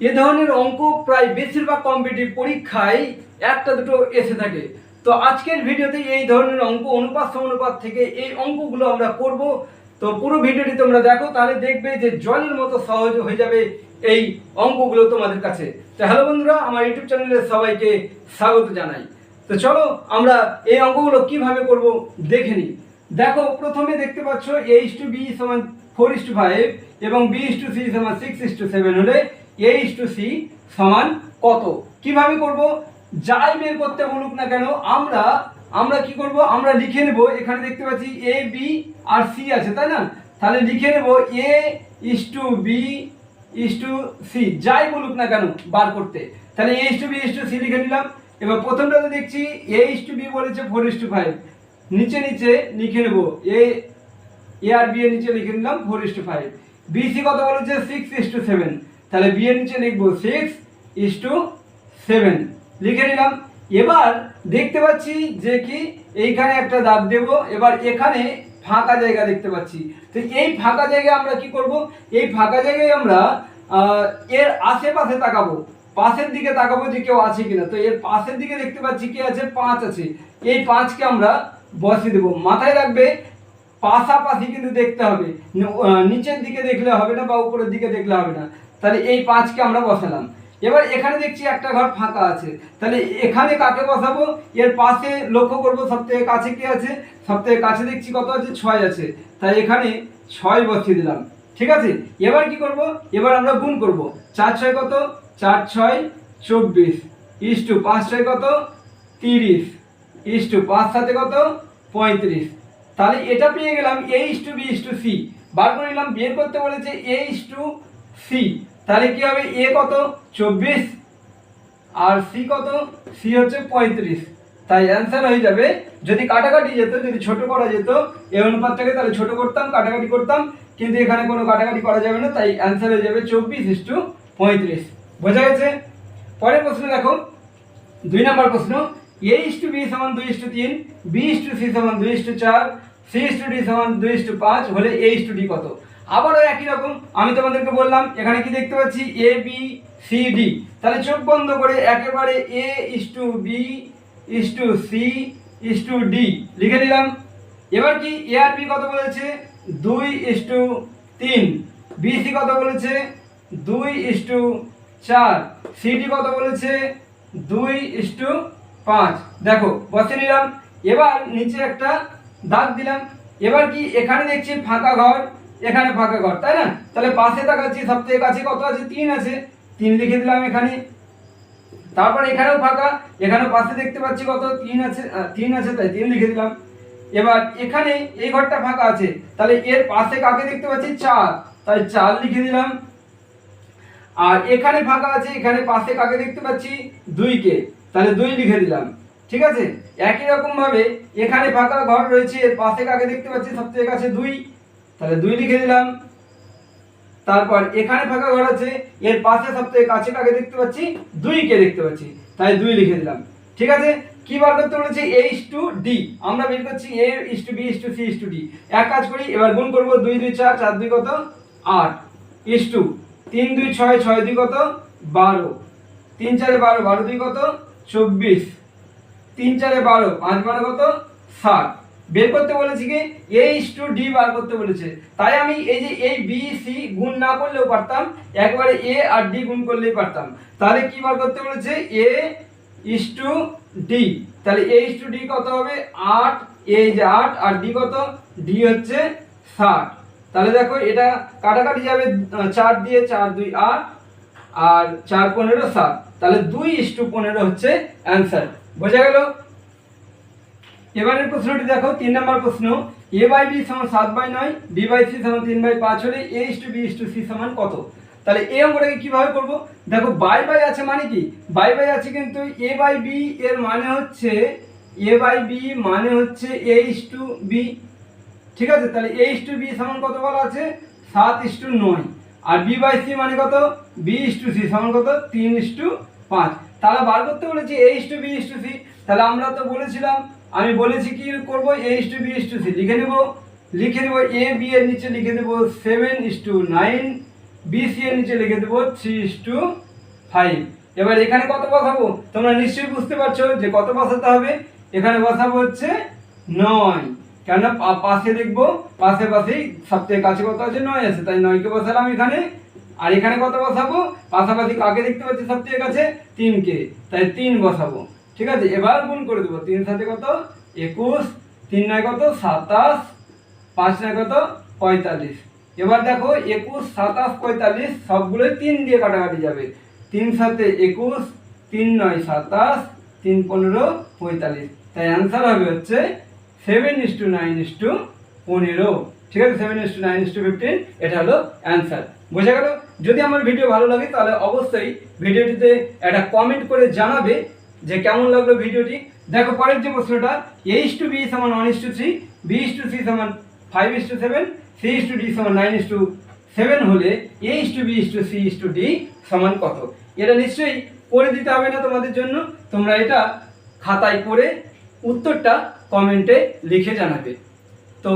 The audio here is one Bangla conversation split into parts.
এ ধরনের অঙ্ক প্রায় বেশিরভাগ কম্পিটিভ পরীক্ষায় একটা দুটো এসে থাকে। তো আজকের ভিডিওতে এই ধরনের অঙ্ক অনুপাত অনুপাত থেকে এই অঙ্কগুলো আমরা করব। তো পুরো ভিডিওটি তোমরা দেখো, তাহলে দেখবে যে জলের মতো সহজ হয়ে যাবে এই অঙ্কগুলো তোমাদের কাছে। তো হ্যালো বন্ধুরা, আমার ইউটিউব চ্যানেলে সবাইকে স্বাগত জানাই। তো চলো, আমরা এই অঙ্কগুলো কীভাবে করব দেখে নিই। দেখো, প্রথমে দেখতে পাচ্ছ এইচ টু বি সমান ফোর ইস টু ফাইভ এবং বি ইস টু সি সমান সিক্স ইস টু সেভেন হলে এ ইস টু সি সমান কত? কীভাবে করব? যাই বের করতে বলুক না কেন, আমরা আমরা কি করব? আমরা লিখে নেব, এখানে দেখতে পাচ্ছি এ বি আর সি আছে, তাই না? তাহলে লিখে নেব A is to B is to C যাই বলুক না কেন বার করতে। তাহলে A is to B is to C লিখে নিলাম। এবার প্রথমটাতে দেখছি এ ইস টু বি বলেছে ফোর ইস টু ফাইভ নিচে নিচে লিখে নেব এ এ আর বি এর নিচে লিখে নিলাম four is to five B C কত বলেছে? সিক্স ইস টু সেভেন তাহলে বি এর নিচে লিখব সিক্স ইস টু সেভেন লিখে নিলাম। এবার দেখতে পাচ্ছি যে কি, এইখানে একটা দাগ দেব। এবার এখানে ফাঁকা জায়গা দেখতে পাচ্ছি। তো এই ফাঁকা জায়গায় আমরা কি করব? এই ফাঁকা জায়গায় আমরা এর আশেপাশে তাকাবো। পাশের দিকে তাকাবো যে কেউ আছে কিনা। তো এর পাশের দিকে দেখতে পাচ্ছি কি আছে? পাঁচ আছে। এই পাঁচকে আমরা বসিয়ে দেবো। মাথায় রাখবে, পাশাপাশি কিন্তু দেখতে হবে। নিচের দিকে দেখলে হবে না বা উপরের দিকে দেখলে হবে না। তাহলে এই পাঁচকে আমরা বসালাম। এবার এখানে দেখছি একটা ঘর ফাঁকা আছে। তাহলে এখানে কাকে বসাবো? এর পাশে লক্ষ্য করব সব থেকে কাছে কি আছে? সব থেকে কাছে দেখছি কত আছে? ছয় আছে। তাই এখানে ছয় বসিয়ে দিলাম। ঠিক আছে? এবার কি করব? এবার আমরা গুণ করব। চার ছয় কত? চার ছয় চব্বিশ। ইস টু পাঁচ ছয় কত? তিরিশ। ইস টু পাঁচ সাথে কত? পঁয়ত্রিশ। তাহলে এটা পেয়ে গেলাম A is to B is to C বার করে নিলাম, বের করতে বলেছে এ ইস টু সি তাহলে কি হবে? এ কত? চব্বিশ। আর সি কত? সি হচ্ছে পঁয়ত্রিশ। তাই অ্যান্সার হয়ে যাবে, যদি কাটাকাটি যেত, যদি ছোট করা যেত এই অনুপাতটাকে তাহলে ছোট করতাম, কাটাকাটি করতাম, কিন্তু এখানে কোনো কাটাকাটি করা যাবে না, তাই অ্যান্সার হয়ে যাবে চব্বিশ ইস টু পঁয়ত্রিশ। বোঝা গেছে? পরের প্রশ্ন দেখো। দুই নম্বর প্রশ্ন। এ টু বি সমান দুই ইস টু তিন বি টু সি সমান দুই ইস টু চার সি টু ডি সমান দুই ইস টু পাঁচ, হলে এ টু ডি কত? আবারও একই রকম, আমি তোমাদেরকে বললাম, এখানে কি দেখতে পাচ্ছি? এ বি সি ডি তাহলে চোখ বন্ধ করে একেবারে A is to B is to C is to D লিখে দিলাম এবার কি এ আর বি কত বলেছে? দুই ইস টু তিন। বি সি কত বলেছে? দুই ইস টু চার। সিডি কত বলেছে? দুই ইস টু পাঁচ। দেখো, বসে নিলাম। এবার নিচে একটা দাগ দিলাম। এবার কি এখানে দেখছি ফাঁকা ঘর? এখানে ফাঁকা ঘর, তাই না? তাহলে পাশে তাকাচ্ছি সব থেকে কাছে কত আছে? তিন আছে। তিন লিখে দিলাম এখানে। তারপর এখানেও ফাঁকা এখানে পাশে দেখতে পাচ্ছি কত? তিন আছে তিন আছে, তাই তিন লিখে দিলাম। এবার এখানে এই ঘরটা ফাঁকা আছে, তাহলে এর পাশে কাকে দেখতে পাচ্ছি? চার। তাই চার লিখে দিলাম। আর এখানে ফাঁকা আছে, এখানে পাশে কাকে দেখতে পাচ্ছি? দুইকে। তাহলে দুই লিখে দিলাম। ঠিক আছে? একই রকম ভাবে এখানে ফাঁকা ঘর রয়েছে, এর পাশে কাকে দেখতে পাচ্ছি? সব থেকে কাছে দুই। তাহলে দুই লিখে দিলাম। তারপর এখানে ফাঁকা ঘর আছে, এর পাশে সব থেকে কাছে কাকে দেখতে পাচ্ছি? দুইকে দেখতে পাচ্ছি। তাই দুই লিখে দিলাম। ঠিক আছে? কি বার করতে বলেছে? এ ইস টু ডি আমরা বের করছি A is to B is to C is to D এক কাজ করি, এবার গুণ করব দুই দুই, চার চার, দুই কত? আট। ইস টু তিন, দুই, ছয় ছয়, দুই কত? বারো। তিন, চারে বারো বারো, দুই কত? চব্বিশ। তিন, চারে বারো, পাঁচ, বারো কত? ষাট। বের করতে বলেছি কি? এ ইস টু ডি বার করতে বলেছে। তাই আমি এই যে এই বি সি গুণ না করলেও পারতাম, একবারে এ আর ডি গুণ করলেই পারতাম। তাহলে কি বার করতে বলেছে? এ ইস টু ডি তাহলে এ ইস টু ডি কত হবে? আট। এই যে আট আর ডি কত? ডি হচ্ছে ষাট। তাহলে দেখো, এটা কাটাকাটি যাবে চার দিয়ে চার দুই আট আর চার পনেরো সাত। তাহলে দুই ইস টু পনেরো হচ্ছে অ্যান্সার বোঝা গেল? এবারের প্রশ্নটি দেখো, তিন নম্বর প্রশ্ন, এ বাই বি সমান সাত বাই নয়, বি বাই সি সমান তিন বাই পাঁচ হলে A is to B is to C সমান কত? তাহলে এই অঙ্কটাকে কীভাবে করব? দেখো, বাই বাই আছে মানে কি? বাই বাই আছে কিন্তু এ বাই বি এর মানে হচ্ছে, এ বাই বি মানে হচ্ছে এ ইস টু বি। ঠিক আছে? তাহলে এ ইস টু বি সমান কত বলা আছে? সাত ইস টু নয়। আর বি বাই সি মানে কত? বি ইস টু সি সমান কত? তিন ইস টু পাঁচ। তাহলে বার করতে বলেছি A is to B is to C. তাহলে আমরা তো বলেছিলাম আমি বলেছি কি করব? A is to B is to C লিখে নেব। লিখে দেবো এ বি এর নিচে লিখে দেবো seven is to nine B C এর নিচে লিখে দেবো থ্রি ইস টু ফাইভ এবার এখানে কত বসাবো? তোমরা নিশ্চয়ই বুঝতে পারছ যে কত বসাতে হবে? এখানে বসাবো হচ্ছে নয়। কেন পা- পাশে দেখব, পাশে পাশেই সবথেকে কাছে কত আছে? নয় আছে, তাই নয়কে বসালাম এখানে। আর এখানে কত বসাবো? পাশাপাশি কাকে দেখতে পাচ্ছি সবথেকে কাছে? তিনকে। তাই তিন বসাবো। ঠিক আছে, এবার গুণ করে দেবো। তিন সাথে কত? একুশ, তিন নয় কত? সাতাশ, পাঁচ নয় কত? পঁয়তাল্লিশ। এবার দেখো, একুশ, সাতাশ, পঁয়তাল্লিশ সবগুলোই তিন দিয়ে কাটাকাটি যাবে। তিন সাথে একুশ, তিন নয় সাতাশ, তিন পনেরো পঁয়তাল্লিশ। তাই অ্যান্সার হবে হচ্ছে seven is to nine is to পনেরো। ঠিক আছে seven is to nine is to fifteen এটা হলো অ্যান্সার বোঝা গেল? যদি আমার ভিডিও ভালো লাগে তাহলে অবশ্যই ভিডিওটিতে একটা কমেন্ট করে জানাবে। যে কেমন লাগল ভিডিওটি? দেখো পরের যে প্রশ্নটা এ ইস টু বি সমান one is to three B is to C সমান five is to seven C is to D সমান নাইন ইস টু সেভেন হলে A is to B is to C is to D সমান কত? এটা নিশ্চয়ই করে দিতে হবে না তোমাদের জন্য, তোমরা এটা খাতায় করে উত্তরটা কমেন্টে লিখে জানাবে। তো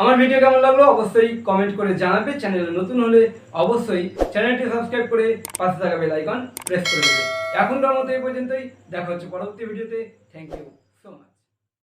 আমার ভিডিও কেমন লাগল অবশ্যই কমেন্ট করে জানাবে। চ্যানেলে নতুন হলে অবশ্যই চ্যানেলটি সাবস্ক্রাইব করে পাশে থাকা বেল আইকন প্রেস করে দেবে। এখনকার মতো এই পর্যন্তই। দেখা হচ্ছে পরবর্তী ভিডিওতে। Thank you